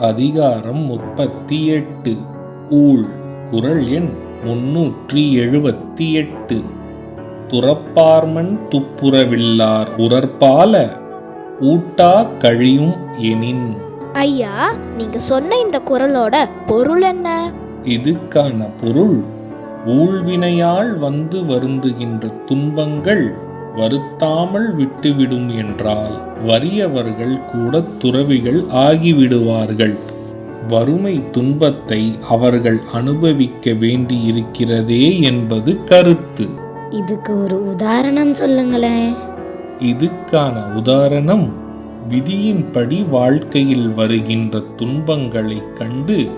அதிகாரம் முப்பத்தி எட்டு ஊழ் குரல் எண் முன்னூற்றி எழுபத்தி எட்டு துறப்பார்மன் துப்புரவில்லார் உரற்பால ஊட்டா கழியும் எனின். ஐயா நீங்க சொன்ன இந்த குரலோட பொருள் என்ன? இதுக்கான பொருள் ஊழ்வினையால் வந்து வருந்துகின்ற துன்பங்கள் வருத்தாமல் விட்டுவிடும் என்றால் வறியவர்கள் கூட துறவிகள் ஆகிவிடுவார்கள். வறுமை துன்பத்தை அவர்கள் அனுபவிக்க வேண்டியிருக்கிறதே என்பது கருத்து. இதுக்கு ஒரு உதாரணம் சொல்லுங்களேன். இதுக்கான உதாரணம் விதியின்படி வாழ்க்கையில் வருகின்ற துன்பங்களைக் கண்டு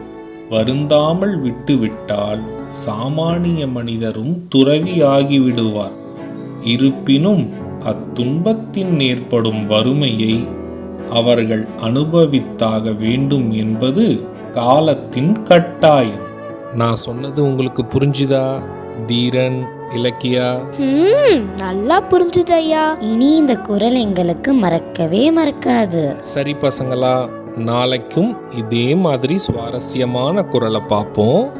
வருந்தாமல் விட்டுவிட்டால் சாமானிய மனிதரும் துறவி ஆகிவிடுவார். இருப்பினும் அத்துன்பத்தின் ஏற்படும் வறுமையை அவர்கள் அனுபவித்தாக வேண்டும் என்பது காலத்தின் கட்டாயம். நான் சொன்னது உங்களுக்கு புரிஞ்சுதா தீரன் இலக்கியா? நல்லா புரிஞ்சுது ஐயா இனி இந்த குரல் எங்களுக்கு மறக்கவே மறக்காது. சரி பசங்களா நாளைக்கும் இதே மாதிரி சுவாரஸ்யமான குரலை பார்ப்போம்.